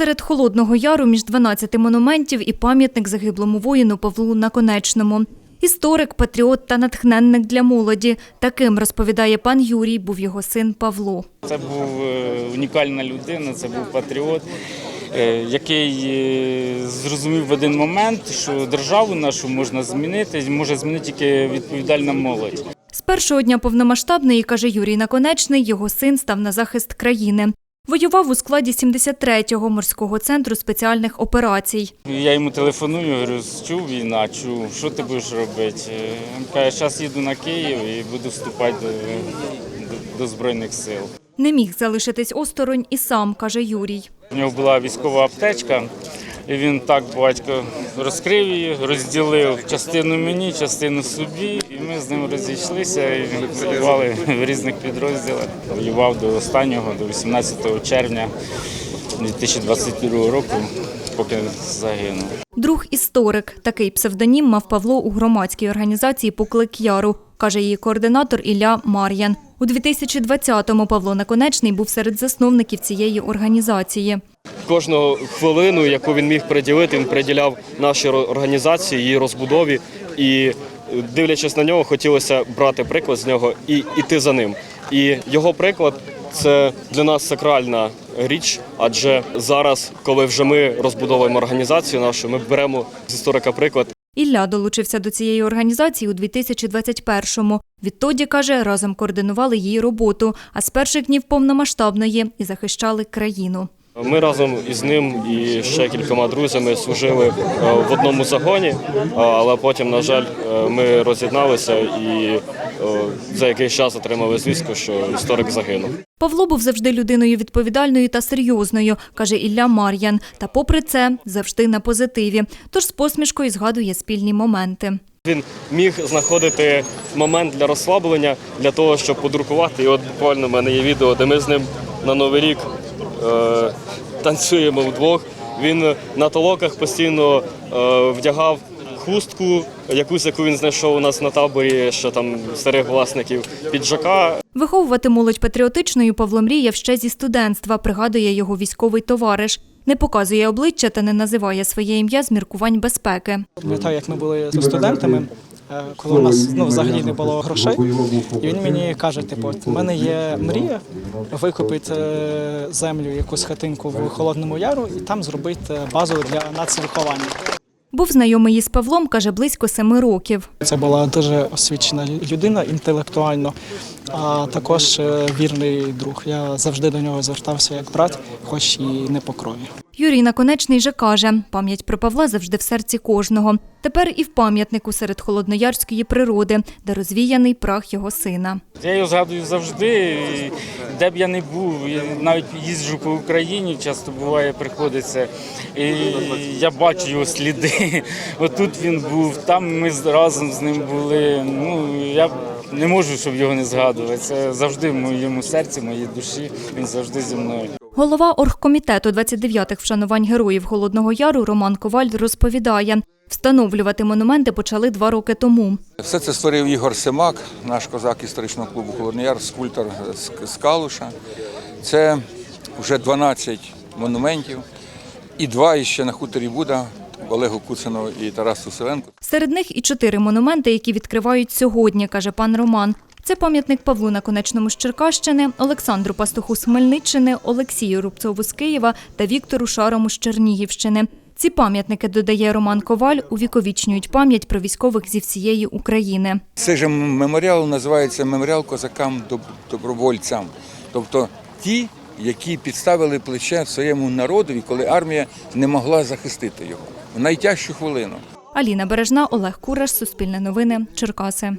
Посеред Холодного Яру між 12 монументів і пам'ятник загиблому воїну Павлу Наконечному. Історик, патріот та натхненник для молоді. Таким, розповідає пан Юрій, був його син Павло. Це був е, унікальна людина, це був патріот, е, який е, зрозумів в один момент, що державу нашу можна змінити, може змінити тільки відповідальна молодь. З першого дня повномасштабної, каже Юрій Наконечний, його син став на захист країни. Воював у складі 73-го морського центру спеціальних операцій. Я йому телефоную, говорю, чув війна, чув, що ти будеш робити? Він каже, зараз їду на Київ і буду вступати до, до, до Збройних сил. Не міг залишитись осторонь і сам, каже Юрій. У нього була військова аптечка, і він так батько розкрив її, розділив частину мені, частину собі, ми з ним розійшлися і воювали в різних підрозділах. Воював до останнього, до 18 червня 2022 року, поки загинув. Друг історик. Такий псевдонім мав Павло у громадській організації Поклик Яру, каже її координатор Ілля Мар'ян. У 2020-му Павло Наконечний був серед засновників цієї організації. Кожну хвилину, яку він міг приділити, він приділяв нашій організації, її розбудові. І дивлячись на нього, хотілося брати приклад з нього і йти за ним. І його приклад це для нас сакральна річ, адже зараз, коли вже ми розбудовуємо організацію нашу, ми беремо з історика приклад Ілля долучився до цієї організації у 2021-му. Відтоді, каже, разом координували її роботу, а з перших днів повномасштабної і захищали країну. Ми разом із ним і ще кількома друзями служили е, в одному загоні, е, але потім, на жаль, е, ми роз'єдналися і за якийсь час отримали звістку, що історик загинув. Павло був завжди людиною відповідальною та серйозною, каже Ілля Мар'ян. Та попри це завжди на позитиві. Тож з посмішкою згадує спільні моменти. Він міг знаходити момент для розслаблення для того, щоб подрукувати. І от буквально в мене є відео, де ми з ним на Новий рік танцюємо вдвох. Він на толоках постійно е, вдягав хустку, якусь, яку він знайшов у нас на таборі, ще там старих власників піджака. Виховувати молодь патріотичною Павло мріяв ще зі студентства, пригадує його військовий товариш. Не показує обличчя та не називає своє ім'я з міркувань безпеки. Пам'ятаю, як ми були з студентами, е, коли у нас ну, взагалі не було грошей. І він мені каже: типу, в мене є мрія викупити е, землю, якусь хатинку в Холодному Яру і там зробити базу для нацвиховання. Був знайомий із Павлом, каже, близько семи років. Це була дуже освічена людина інтелектуально, а також е, вірний друг. Я завжди до нього звертався як брат, хоч і не по крові. Юрій Наконечний же каже, пам'ять про Павла завжди в серці кожного. Тепер і в пам'ятнику серед холодноярської природи, де розвіяний прах його сина. Я його згадую завжди, де б я не був, я навіть їжджу по Україні, часто буває, приходиться. І я бачу його сліди. Отут він був, там ми з- разом з ним були. Ну я не можу, щоб його не згадувати. Це завжди в моєму серці, в моїй душі. Він завжди зі мною. Голова оргкомітету 29-х вшанувань героїв Холодного Яру Роман Коваль розповідає, встановлювати монументи почали два роки тому. Все це створив Ігор Семак, наш козак історичного клубу Холодний Яр, скульптор з- Калуша. Це вже 12 монументів і два іще на хуторі Буда Олегу Куцину і Тарасу Савенку. Серед них і чотири монументи, які відкривають сьогодні, каже пан Роман. Це пам'ятник Павлу Наконечному з Черкащини, Олександру Пастуху з Хмельниччини, Олексію Рубцову з Києва та Віктору Шарому з Чернігівщини. Ці пам'ятники, додає Роман Коваль, увіковічнюють пам'ять про військових зі всієї України. Цей же меморіал називається меморіал козакам доб- добровольцям. Тобто ті, які підставили плече своєму народові, коли армія не могла захистити його в найтяжчу хвилину. Аліна Бережна, Олег Кураш, Суспільне новини, Черкаси.